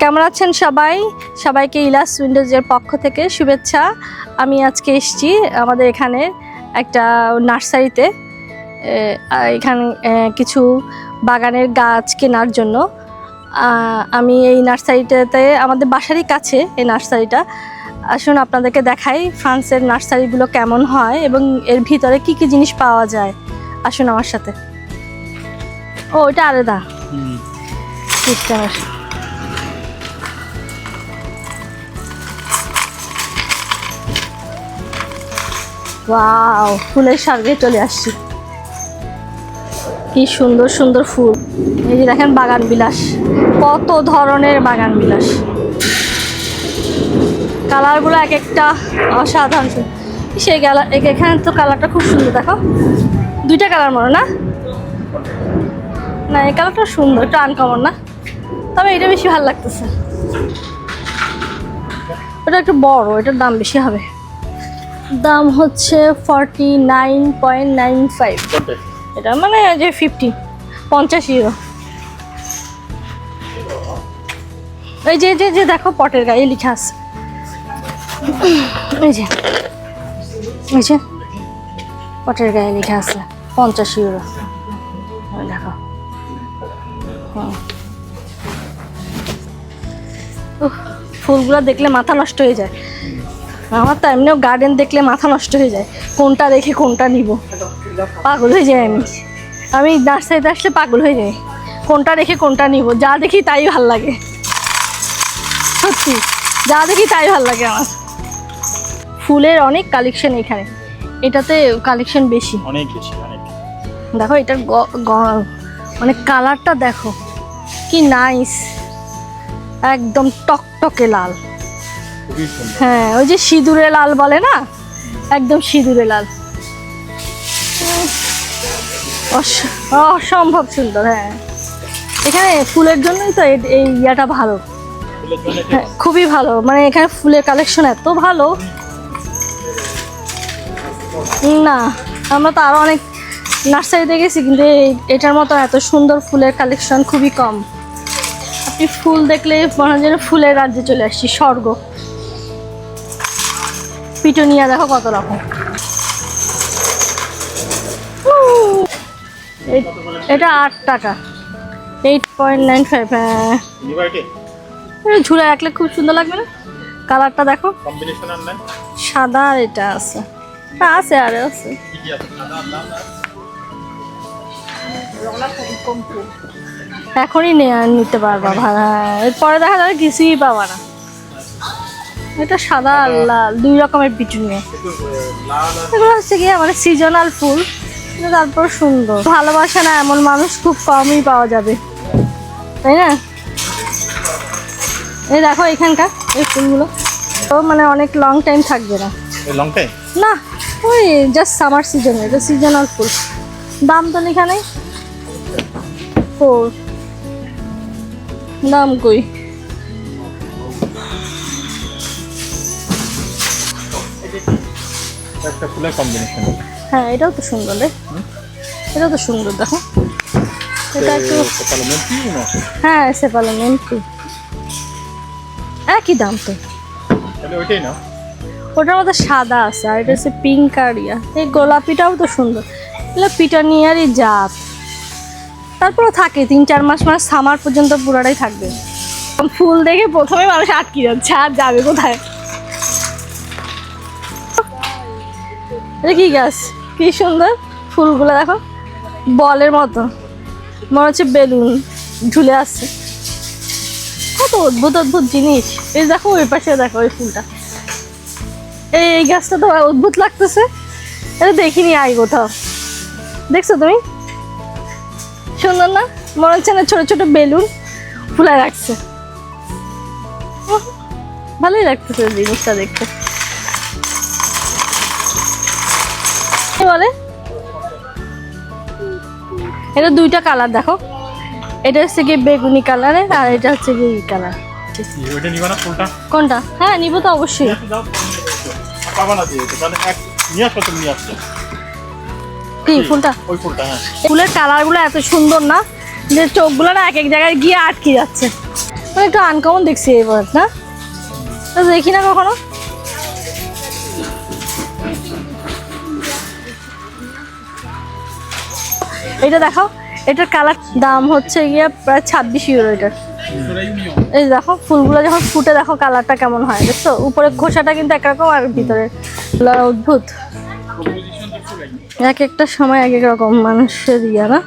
কেমন আছেন সবাই? সবাইকে ইলাস উইন্ডোজের পক্ষ থেকে শুভেচ্ছা। আমি আজকে এসেছি আমাদের এখানে একটা নার্সারিতে এখানে কিছু বাগানের গাছ কেনার জন্য। আমি এই নার্সারিটাতে আমাদের বাসারই কাছে এই নার্সারিটা। আসুন আপনাদেরকে দেখাই ফ্রান্সের নার্সারিগুলো কেমন হয় এবং এর ভিতরে কি কি জিনিস পাওয়া যায়। আসুন আমার সাথে। ও ওটা আলাদা। সিস্টেমের ওয়াও, ফুলের স্বর্গে চলে আসছি। কি সুন্দর সুন্দর ফুল। এই যে দেখেন বাগান বিলাস। কত ধরনের বাগান বিলাস। কালারগুলো এক একটা অসাধারণ। সেই কালার এখানে তো কালারটা খুব সুন্দর, দেখো। দুইটা কালার মনে না? না, এই কালারটা সুন্দর, একটু আনকমন না? তবে এটা বেশি ভালো লাগতেছে। ওটা একটু বড়, এটার দাম বেশি হবে। দাম হচ্ছে forty nine point nine five এটা মানে যে ফিফটি পঞ্চাশ ইউরো এই যে যে যে দেখো পটের গায়ে লেখা আছে। এই যে এই যে পটের গায়ে লেখা আছে পঞ্চাশ ইউরো দেখো। ফুলগুলো দেখলে মাথা নষ্ট হয়ে যায়। আমার তো এমনিও গার্ডেন দেখলে মাথা নষ্ট হয়ে যায়। কোনটা দেখে কোনটা নিব? পাগল হয়ে যাই আমি। আমি নার্সারিতে আসলে পাগল হয়ে যাই। কোনটা রেখে কোনটা নিব? যা দেখি তাই ভালো লাগে। সত্যি যা দেখি তাই ভালো লাগে আমার। ফুলের অনেক কালেকশন এখানে। এটাতে কালেকশন বেশি। অনেক বেশি অনেক। দেখো এটার মানে কালারটা দেখো। কি নাইস একদম টকটকে লাল। হ্যাঁ ওই যে সিঁদুরে লাল বলে না? একদম সিঁদুরে লাল। অসম্ভব সুন্দর হ্যাঁ। এখানে ফুলের জন্যই তো এই- ইয়াটা ভালো। হ্যাঁ খুবই ভালো। মানে এখানে ফুলের কালেকশন এত ভালো। না আমরা তো আরও অনেক নার্সারিতে গেছি কিন্তু এটার মতো এত সুন্দর ফুলের কালেকশন খুবই কম। আপনি ফুল দেখলে মনে হয় যেন ফুলের রাজ্যে চলে আসছি স্বর্গ। পিটুনিয়া দেখো কত রকম। এটা আট টাকা। এইট পয়েন্ট নাইন ফাইভ হ্যাঁ। ঝুলে রাখলে খুব সুন্দর লাগবে না? কালারটা দেখো। সাদা আর এটা আছে। আছে আরে আছে। আছে? আর লাল আর? এখনই নে- নিতে পারবা ভাড়া হ্যাঁ এরপরে দেখা যাবে কিছুই পাবা না। এটা সাদা আর লাল দুই রকমের আর এগুলো হচ্ছে গিয়ে মানে সিজনাল ফুল তারপর সুন্দর। ভালোবাসা না এমন মানুষ খুব কমই পাওয়া যাবে। তাই না? এই দেখো এখানকার এই ফুলগুলো। তো মানে অনেক লং টাইম থাকবে না। লং টাইম না ওই জাস্ট সামার সিজনে এটা সিজনাল ফুল। দাম তো লেখা নেই ফোর দাম কই? একটা ফুলের কম্বিনেশন হ্যাঁ এটাও তো সুন্দর রে। এটাও তো সুন্দর দেখো। এটা একটু হ্যাঁ? সেপালোমেন্ট একই দাম তো। তাহলে ওইটাই না ওটার মধ্যে সাদা আছে আর এটা হচ্ছে পিঙ্ক আর ইয়া। এই গোলাপিটাও তো সুন্দর। এগুলো পিটানিয়ারই জাত। তারপরে থাকে তিন চার মাস মানে সামার পর্যন্ত পুরাটাই থাকবে। ফুল দেখে প্রথমে মানুষ আটকে যাচ্ছে আর যাবে কোথায়? কি গাছ? কি সুন্দর ফুলগুলো, দেখো। বলের মতো। মনে হচ্ছে বেলুন ঝুলে আসছে কত অদ্ভুত অদ্ভুত জিনিস। এই দেখো, ওই পাশে দেখো ওই ফুলটা। এই এই গাছটা তো অদ্ভুত লাগতেছে। এটা দেখিনি আই কোথাও। দেখছ তুমি? সুন্দর না? মনে হচ্ছে না ছোট ছোট বেলুন ফুলায় রাখছে। ভালোই লাগতেছে জিনিসটা দেখতে। বলে? এটা দুইটা কালার দেখো। এটা হচ্ছে গিয়ে বেগুনি কালারের আর এটা হচ্ছে কালার। কি ফুলটা কোনটা? হ্যাঁ নিবো তো অবশ্যই। কি ফুলটা? হ্যাঁ। ফুলের কালারগুলো এত সুন্দর না যে চোখগুলো না এক এক জায়গায় গিয়ে আটকে যাচ্ছে। মানে একটু আনকমন দেখছি এবার না? তো দেখি না কখনো? এটা দেখাও এটার কালার দাম হচ্ছে গিয়ে প্রায় ছাব্বিশ ইউরো এটার। এই দেখো ফুলগুলো যখন ফুটে দেখো কালারটা কেমন হয় দেখছ? উপরে খোসাটা কিন্তু একরকম আর ভিতরে অদ্ভুত। এক একটা সময় এক এক রকম মানুষের ইয়া না?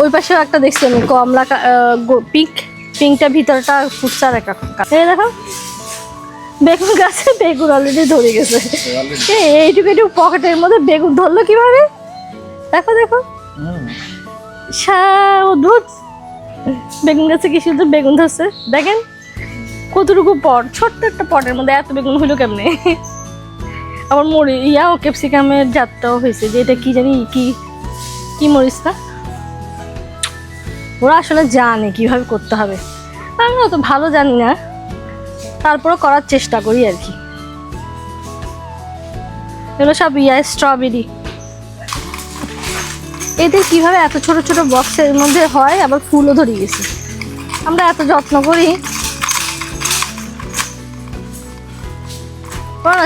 ওই পাশেও একটা দেখছি আমি কমলা পিঙ্ক পিঙ্কটা ভিতরটা ফুটছে আর এক রকম এই দেখো বেগুন গাছে বেগুন অলরেডি ধরে গেছে। এই এইটুকু একটু পকেটের মধ্যে বেগুন ধরলো কীভাবে? দেখো দেখো। অদ্ভুত বেগুন গাছে কি সুন্দর বেগুন ধরছে? দেখেন কতটুকু পট ছোট্ট একটা পটের মধ্যে এত বেগুন হইল কেমনে? আবার মরি ইয়াও ক্যাপসিকামের জাতটাও হয়েছে যে এটা কি জানি কি কি মরিচ না? ওরা আসলে জানে কীভাবে করতে হবে। আমি অত ভালো জানি না। তারপরে করার চেষ্টা করি আর কি। এগুলো সব ইয়া স্ট্রবেরি এদের কীভাবে এত ছোট ছোট বক্সের মধ্যে হয়? আবার ফুলও ধরে গেছে। আমরা এত যত্ন করি।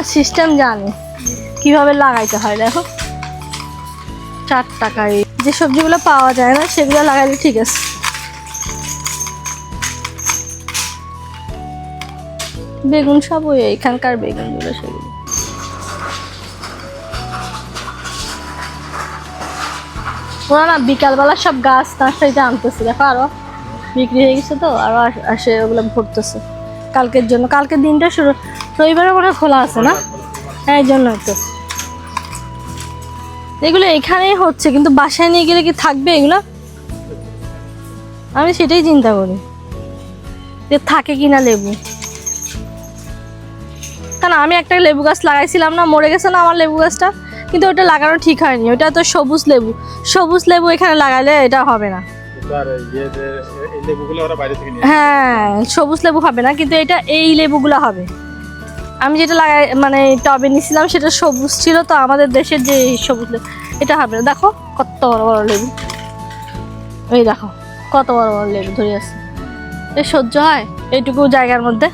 সিস্টেম জানে। কীভাবে লাগাইতে হয়, দেখো। চার টাকায়। যে সবজিগুলো পাওয়া যায় না, সেগুলো লাগাইলে ঠিক আছে। বেগুন সব ওই এখানকার বেগুনগুলো সেগুলো ওরা না, বিকালবেলা সব গাছ নার্সারিতে আনতেছে, দেখো আরও বিক্রি হয়ে গেছে তো, আরও আস- ওগুলো ভরতেছে কালকের জন্য, কালকের দিনটা শুরু রবিবারে মনে খোলা আছে না? হ্যাঁ এই জন্যই তো। এগুলো এখানেই হচ্ছে, কিন্তু বাসায় নিয়ে গেলে কি থাকবে এগুলো? আমি সেটাই চিন্তা করি, যে থাকে কিনা লেবু। কারণ আমি একটা লেবু গাছ লাগাইছিলাম না, মরে গেছে না আমার লেবু গাছটা? কিন্তু ওটা লাগানো ঠিক হয়নি ওটা তো সবুজ লেবু। সবুজ লেবু এখানে লাগালে এটা হবে না। হ্যাঁ সবুজ লেবু হবে না কিন্তু এটা এই লেবুগুলো হবে। আমি যেটা লাগাই মানে টবে নিছিলাম সেটা সবুজ ছিল তো আমাদের দেশের যে সবুজ লেবু এটা হবে না। দেখো কত বড় বড় লেবু। এই দেখো কত বড় বড় লেবু ধরে আছে। এ সহ্য হয় এইটুকু জায়গার মধ্যে।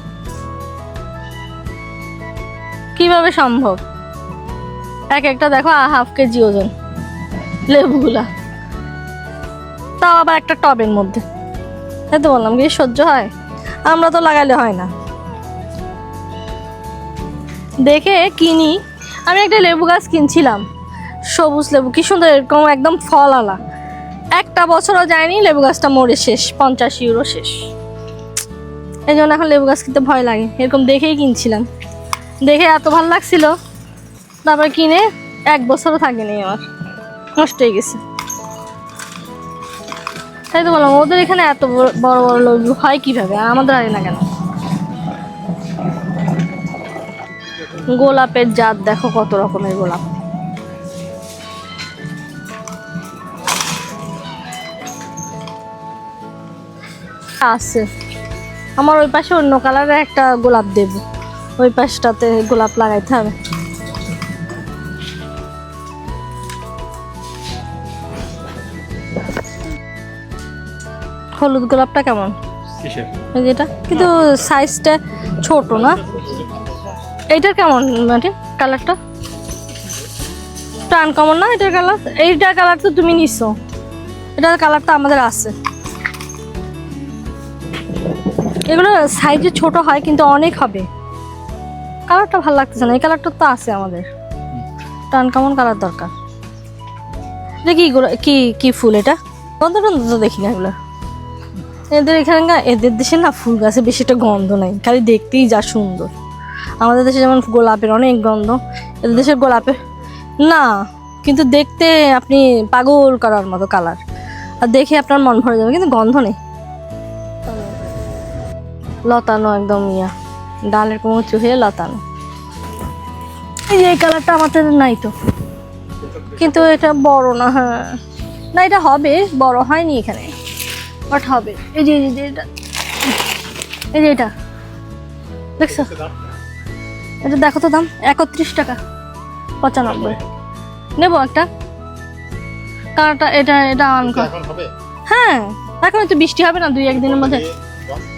কীভাবে সম্ভব? এক একটা দেখো হাফ কেজি ওজন। লেবুগুলা। তাও আবার একটা টবের মধ্যে। তাই তো বললাম কি, সহ্য হয়? আমরা তো লাগালে হয় না। দেখে কিনি। আমি একটা লেবু গাছ কিনছিলাম। সবুজ লেবু, কি সুন্দর, এরকম একদম ফল আলা একটা বছরও যায়নি, লেবু গাছটা মরে শেষ, পঞ্চাশ ইউরো শেষ। এই জন্য এখন লেবু গাছ কিনতে ভয় লাগে। এরকম দেখেই কিনছিলাম। দেখে এত ভালো লাগছিল। তারপরে কিনে এক বছরও থাকেনি আমার। নষ্ট হয়ে গেছে। তাই তো বললাম, ওদের এখানে এত বড় বড় লোক হয় কীভাবে? আমাদের হয় না কেন? গোলাপের জাত দেখো কত রকমের গোলাপ। আছে। আমার ওই পাশে অন্য কালারের একটা গোলাপ দেব। ওই পাশটাতে গোলাপ লাগাইতে হবে। হলুদ গোলাপটা কেমন? যেটা কিন্তু সাইজটা ছোট না? এইটার কেমন মানে কালারটা টান কমন না এটার কালার এইটার কালার তো তুমি নিছো। এটার কালারটা আমাদের আছে। এগুলো সাইজে ছোট হয় কিন্তু অনেক হবে। কালারটা ভালো লাগতেছে না এই কালারটা তো আছে আমাদের। টান কেমন কালার দরকার। এটা কি কি কি ফুল এটা? গন্ধ টন্ধ তো দেখি না এগুলো। এদের এখানকার এদের দেশে না ফুল গাছে বেশি একটা গন্ধ নাই, খালি দেখতেই যা সুন্দর। আমাদের দেশে যেমন গোলাপের অনেক গন্ধ, এদের দেশের গোলাপের না, কিন্তু দেখতে আপনি পাগল করার মতো কালার আর দেখে আপনার মন ভরে যাবে, কিন্তু গন্ধ নেই। লতানো একদম ইয়া, ডালের কোমচু হয়ে লতানো। এই এই কালারটা আমাদের নাই তো। কিন্তু এটা বড় না হ্যাঁ। না, এটা হবে, বড় হয়নি এখানে। বাট হবে? এই যে এই যে এটা। এই যে এটা। দেখছ? এটা দেখো তো দাম একত্রিশ টাকা। পঁচানব্বই। নেব একটা। কারটা এটা এটা এখন হ্যাঁ এখন তো বৃষ্টি হবে না দুই একদিনের মধ্যে।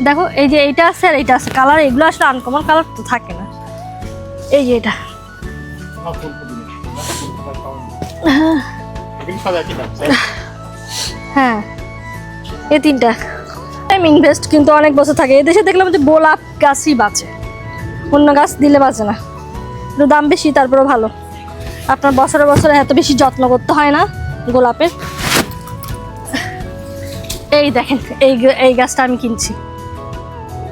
দেখো এই যে এইটা আছে আর এইটা আছে। কালার এগুলো আসলে আনকমন কালার তো থাকে না। এই যে এটা। হ্যাঁ। এই তিনটা। টাইম ইনভেস্ট কিন্তু অনেক বছর থাকে। এদেশে দেখলাম যে গোলাপ গাছই বাঁচে। অন্য গাছ দিলে বাঁচে না। একটু দাম বেশি তারপরেও ভালো। আপনার বছরে বছরে এত বেশি যত্ন করতে হয় না গোলাপের। এই দেখেন এই এই গাছটা আমি কিনছি।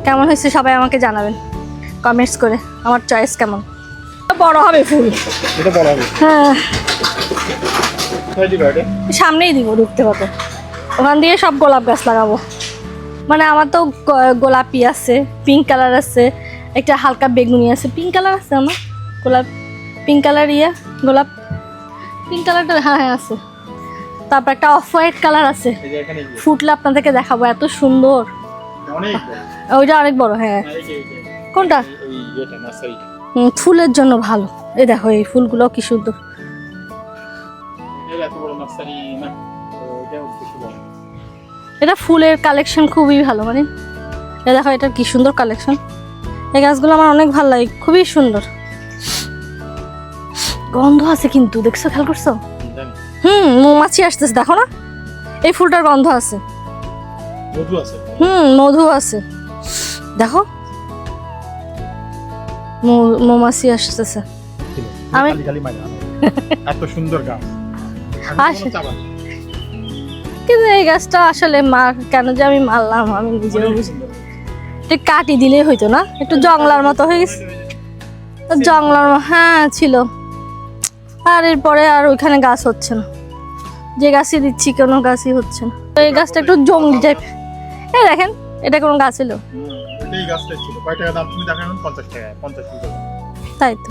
কেমন হয়েছে সবাই আমাকে জানাবেন। কমেন্টস করে। আমার চয়েস কেমন? বড় হবে ফুল। হ্যাঁ। সামনেই দিব ঢুকতে পারব ওখান দিয়ে সব গোলাপ গাছ লাগাবো। মানে আমার তো গোলাপি আছে পিঙ্ক কালার আছে একটা হালকা বেগুনি আছে। পিঙ্ক কালার আছে আমার? গোলাপ পিঙ্ক কালার ইয়া গোলাপ? পিঙ্ক কালারটা হ্যাঁ হ্যাঁ আছে। তারপর একটা অফ হোয়াইট কালার আছে ফুটলে আপনাদেরকে দেখাবো এত সুন্দর। ওইটা অনেক বড়। হ্যাঁ। কোনটা? ফুলের জন্য ভালো। এই দেখো এই ফুলগুলো কি সুন্দর। এত বড় নার্সারি না। তো এটা বেশি বড়। না। এটা ফুলের কালেকশন খুবই ভালো মানে। এ দেখো এটার কি সুন্দর কালেকশন এই গাছগুলো আমার অনেক ভালো লাগে খুবই সুন্দর। গন্ধ আছে কিন্তু দেখছ খেয়াল করছ? হুম মৌমাছি আসতেছে দেখো না। এই ফুলটার গন্ধ আছে। হুম মধু আছে। দেখো। মৌমাছি আসতেছে। আমি- এত সুন্দর গাছ। কিন্তু এই গাছটা আসলে মার কেন যে আমি মারলাম আমি নিজেও বুঝি একটু কাটি দিলেই হইতো না? একটু জংলার মতো হয়ে গেছে। জংলার হ্যাঁ ছিল। আর এরপরে আর ওইখানে গাছ হচ্ছে না। যে গাছই দিচ্ছি কোনো গাছই হচ্ছে না। তো এই গাছটা একটু জঙ্গলি টাইপ এই দেখেন এটা কোনো গাছ ছিল। তাই তো।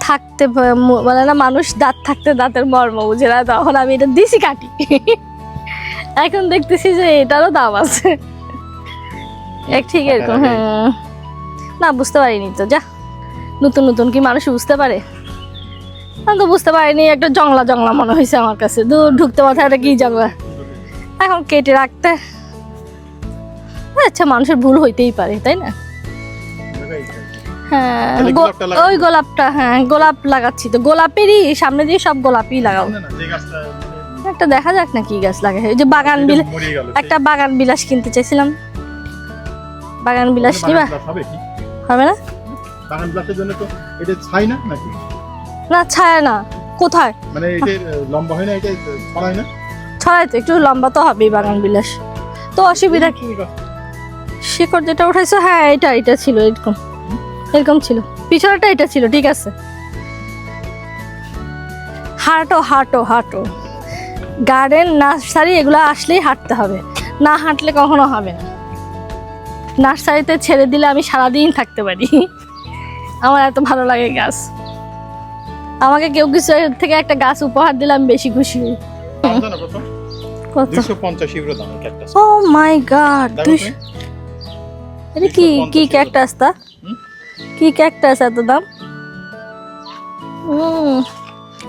থাকতে বলে না মানুষ দাঁত থাকতে দাঁতের মর্ম বুঝে না তখন আমি এটা দিছি কাটি। এখন দেখতেছি যে এটারও দাম আছে। এক ঠিক এরকম হ্যাঁ। না বুঝতে পারিনি তো যা। নতুন নতুন কি মানুষ বুঝতে পারে? আমি তো বুঝতে পারিনি একটা জংলা জংলা মনে হয়েছে আমার কাছে। দূর ঢুকতে মাথায় একটা কি জংলা? এখন কেটে রাখতে। আচ্ছা মানুষের ভুল হইতেই পারে তাই না? হ্যাঁ? ওই গোলাপটা হ্যাঁ গোলাপ লাগাচ্ছি তো। গোলাপেরই সামনে দিয়ে সব গোলাপই লাগাবো না, না, যে গাছটা মানে একটা দেখা যাক না কি গাছ লাগে। এই যে বাগান এটা বিল একটা বাগান বিলাস কিনতে চাইছিলাম। বাগান বিলাস নিবা হবে না? বাগান বিলাসের জন্য তো এটা ছাই না নাকি? না ছায়া না। কোথায়? মানে এটা লম্বা হয় না এটা ছড়ায় না? ছড়াই তো একটু লম্বা তো হবেই বাগান বিলাস। তো অসুবিধা কি? শিকড় যেটা উঠাইছো হ্যাঁ এটা এটা ছিল এরকম। এরকম ছিল। পিছনেটা এটা ছিল ঠিক আছে। হাঁটো হাঁটো হাঁটো। গার্ডেন নার্সারি এগুলো আসলেই হাঁটতে হবে। না হাঁটলে কখনো হবে না। নার্সারিতে ছেড়ে দিলে আমি সারাদিন থাকতে পারি। আমার এত ভালো লাগে গাছ। আমাকে কেউ কিছু থেকে একটা গাছ উপহার দিলে আমি বেশি খুশি হই। কত? Oh my God? এটা কি 250 কি ক্যাকটাস তা? কি ক্যাকটাস এত দাম?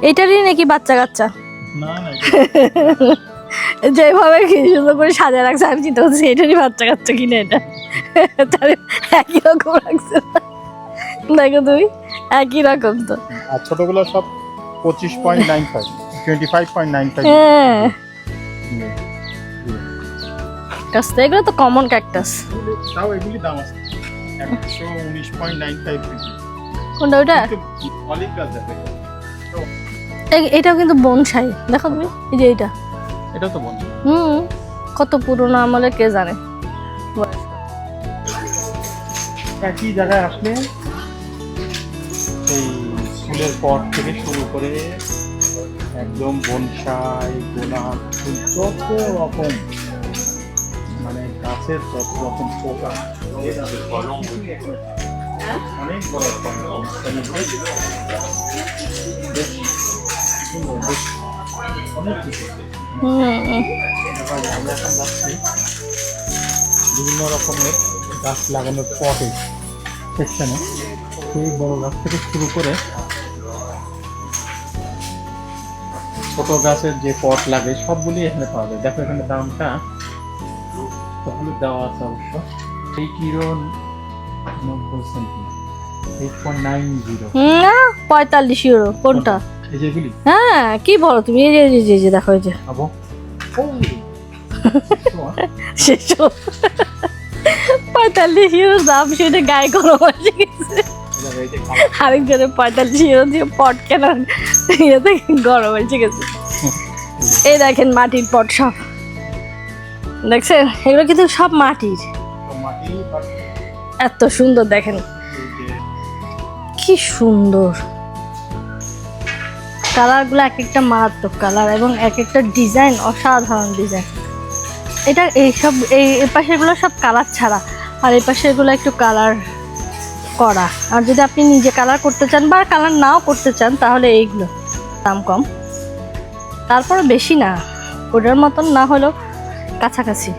এটারই নাকি বাচ্চা কাচ্চা যেভাবে কি সুন্দর করে সাজা রাখছে আমি চিন্তা করছি এটারই বাচ্চা কাচ্চা কিনে এটা? তাহলে একই রকম রাখছে দেখো তুমি একই রকম তো। আর ছোটগুলো সব পঁচিশ point nine five twenty five point nine five. হ্যাঁ। ক্যাকটাস তো এগুলো তো কমন ক্যাকটাস তাও এগুলি দাম আছে। কোনটা ওটা? অলিভ গাছ দেখো এই- এটাও কিন্তু বনসাই। দেখো তুমি এই যে এটা তো বন্ধ হুম কত পুরনো আমলে কে জানে? একই জায়গায় আসলে এই ফুলের পট থেকে শুরু করে একদম বনসাই গোলাপ ফুল যত রকম মানে গাছের যত রকম পোকা অনেক বড় রকম বেশ বিভিন্ন রকমের গাছ লাগানোর পটে সেকশনে সেই বড় গাছ থেকে শুরু করে ছোট গাছের যে পট লাগে সবগুলি এখানে পাওয়া যায়। দেখো এখানে দামটা তাহলে দেওয়া আছে অবশ্য। এই কিরো নব্বই সেন্টি এইট পয়েন্ট নাইন জিরো পঁয়তাল্লিশ ইউরো কোনটা? এই হ্যাঁ কি বলো তুমি? এই যে এই যে- এই যে দেখো এই যে। শেষ পঁয়তাল্লিশ ইউরো দাম শুনে গায়ে গরম হয়ে গেছে। আরেকজনের পঁয়তাল্লিশ ইউরো দিয়ে পট কেনা ইয়েতে গরম হয়ে গেছে। এই দেখেন মাটির পট সব। দেখছেন? এগুলো কিন্তু সব মাটির। মাটি এত সুন্দর দেখেন। কি সুন্দর। কালারগুলো এক একটা মারাত্মক কালার এবং এক একটা ডিজাইন অসাধারণ ডিজাইন এটা এইসব এই পাশেগুলো সব কালার ছাড়া আর এই পাশেগুলো একটু কালার করা আর যদি আপনি নিজে কালার করতে চান বা কালার নাও করতে চান তাহলে এইগুলো দাম কম তারপরে বেশি না ওটার মতন না হলেও কাছাকাছি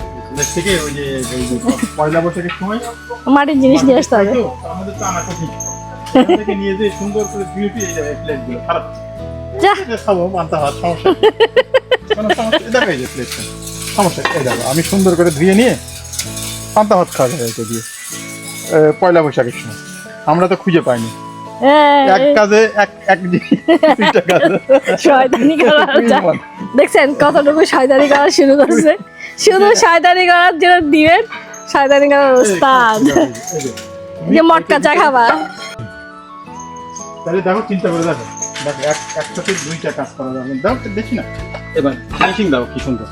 মাটির জিনিস নিয়ে আসতে হবে নিয়ে সুন্দর করে বিউটি খারাপ যা। খাব মানতে হয় সমস্যা সমস্যা এই দেখো এই যে প্লেটটা সমস্যা এই দেখো আমি সুন্দর করে ধুয়ে নিয়ে পান্তা ভাত খাওয়া যায় এটা দিয়ে। পয়লা বৈশাখের সময়। আমরা তো খুঁজে পাইনি। এক কাজে এক এক শয়তানি করা দেখছেন কতটুকু শয়তানি করা শুরু করছে? শুধু শয়তানি করার জন্য দিবেন শয়তানি করার ওস্তাদ। যে মটকা চা খাবা। তাহলে দেখো চিন্তা করে দেখো। এক একসাথে দুইটা কাজ করা যাবে। দাও দেখি না। এবার ফিনিশিং দাও কি সুন্দর।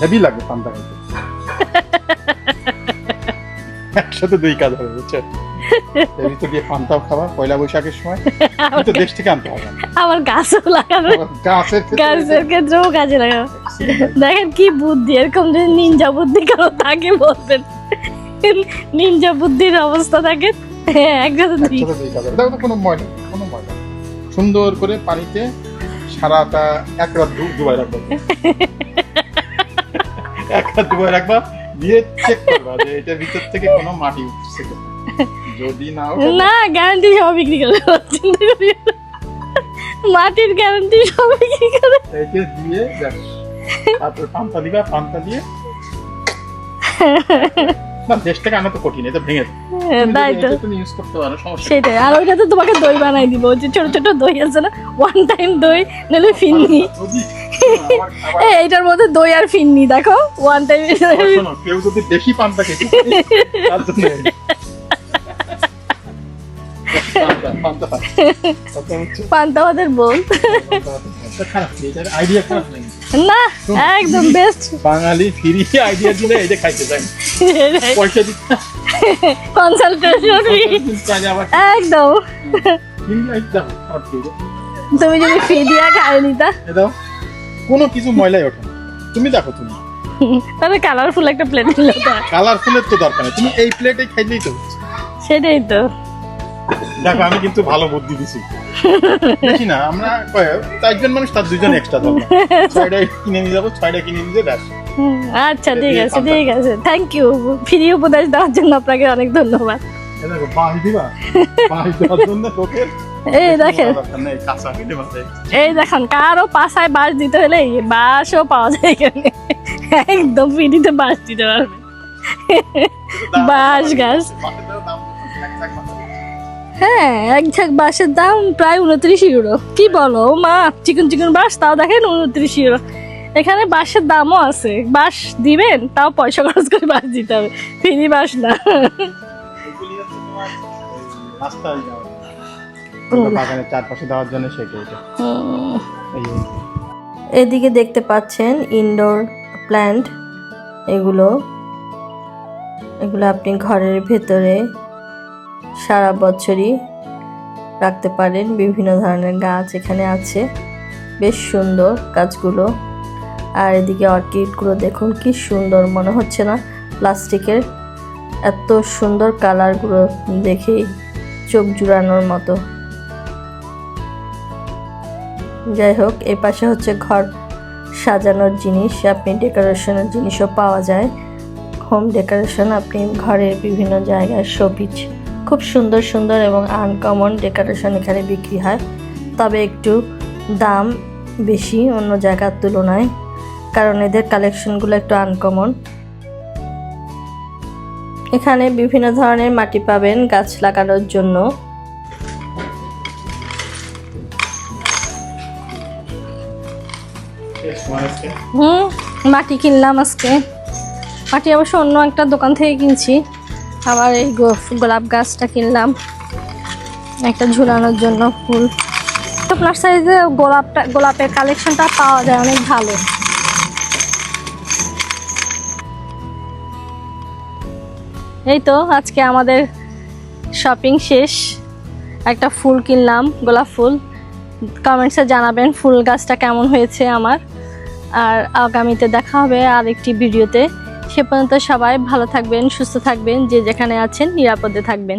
হেভি লাগবে পান্তা খাইতে একসাথে দুই কাজ হবে বুঝছ? এর ভিতর দিয়ে পান্তাও খাবা পয়লা বৈশাখের সময়। কিন্তু দেশ থেকে আনতে হবে গাছও লাগানো আবার গাছের গাছের ক্ষেত্রেও কাজে লাগানো দেখেন কি বুদ্ধি এরকম যদি নিনজা বুদ্ধি কারও থাকে বলবেন। নিনজা বুদ্ধির অবস্থা থাকে হ্যাঁ, দুই একসাথে দুই কাজ হবে। দেখো তো কোনো ময়লা। সুন্দর করে পানিতে সারাটা এক রাত ডুবাই রাখবা এক রাত ডুবাই রাখবা দিয়ে চেক করবা যে এটার ভিতর থেকে কোনো মাটি উঠছে। যদি না না গ্যারান্টি সব বিক্রি করে। মাটির গ্যারান্টি সব বিক্রি করে এইটা দিয়ে তারপর পান্তা দিবা পান্তা দিয়ে না দেশ থেকে আনা তো কঠিন এটা ভেঙে হ্যাঁ, তাই তো। তুমি ইউজ করতে পারো সমস্যা সেটাই আর ওইটাতে তোমাকে দই বানাই দিব যে ছোট ছোট দই আছে না ওয়ান টাইম দই নাহলে ফিন্নি যদি আবার- আবার- এ এইটার মধ্যে দই আর ফিন্নি দেখো ওয়ান টাইম কেউ যদি বেশি পান্তা খেতে তার জন্য পান্তা, ভাতের বোল এটা খারাপ নেই, না একদম বেস্ট বাঙালি ফিরি আইডিয়া দিলে এটা খাইতে চাই না। পয়সা দিতে কনসালটেশন আবার। একদম। এই? তুমি যদি ফি দিয়া খাই নিতা। দাও। কোনো কিছু ময়লাই ওঠে না। তুমি দেখো তুমি। তাহলে কালারফুল একটা প্লেট নিলে তো। কালারফুলের তো দরকার নেই। তুমি এই প্লেটে খাইলেই তো। সেটাই তো। দেখো আমি কিন্তু ভালো বুদ্ধি দিছি। দেখি না আমরা চারজন মানুষ তার দুজন এক্সট্রা দরকার। ছয়টা কিনে নিয়ে যাব ছয়টা কিনে নিয়ে আচ্ছা ঠিক আছে ঠিক আছে। থ্যাংক ইউ ফ্রি উপদেশ দেওয়ার জন্য আপনাকে অনেক ধন্যবাদ। বাঁশ বাঁশ এই দেখেন। এই কারও পাশায় বাঁশ দিতে হলে বাঁশও পাওয়া যায় এখানে। একদম ফ্রিতে বাঁশ দিতে পারবে। বাঁশ গাছ। হ্যাঁ এক ঝাঁক বাঁশের দাম প্রায় উনত্রিশ ইউরো কি বলো? মা চিকন চিকন বাঁশ তাও দেখেন উনত্রিশ ইউরো এখানে বাঁশের দামও আছে। বাঁশ দিবেন তাও পয়সা খরচ করে বাঁশ দিতে হবে। ফ্রি বাঁশ না। বাগানের চারপাশে দেওয়ার জন্য সেটা হুম। এদিকে দেখতে পাচ্ছেন ইনডোর প্ল্যান্ট এগুলো এগুলো আপনি ঘরের ভেতরে সারা বছরই রাখতে পারেন। বিভিন্ন ধরনের গাছ এখানে আছে। বেশ সুন্দর গাছগুলো। আর এদিকে অর্কিডগুলো দেখুন, কি সুন্দর, মনে হচ্ছে না প্লাস্টিকের। এত সুন্দর কালারগুলো দেখেই চোখ জুড়ানোর মতো। যাই হোক এই পাশে হচ্ছে ঘর সাজানোর জিনিস, আপনি ডেকোরেশনের জিনিসও পাওয়া যায়। হোম ডেকোরেশন, আপনি ঘরের বিভিন্ন জায়গায় শোপিজ খুব সুন্দর সুন্দর এবং আনকমন ডেকোরেশন এখানে বিক্রি হয়। তবে একটু দাম বেশি অন্য জায়গার তুলনায়, কারণ এদের কালেকশনগুলো একটু আনকমন এখানে বিভিন্ন ধরনের মাটি পাবেন গাছ লাগানোর জন্য। হুম, মাটি কিনলাম আজকে। মাটি অবশ্য অন্য একটা দোকান থেকে কিনছি। আবার এই গোলাপ গাছটা কিনলাম। একটা ঝুলানোর জন্য ফুল। নার্সারিতে গোলাপটা, গোলাপের কালেকশনটা পাওয়া যায় অনেক ভালো। এই তো আজকে আমাদের শপিং শেষ। একটা ফুল কিনলাম, গোলাপ ফুল। কমেন্টসে জানাবেন ফুল গাছটা কেমন হয়েছে আমার। আর আগামীতে দেখা হবে আর একটি ভিডিওতে সে পর্যন্ত সবাই ভালো থাকবেন সুস্থ থাকবেন যে যেখানে আছেন নিরাপদে থাকবেন।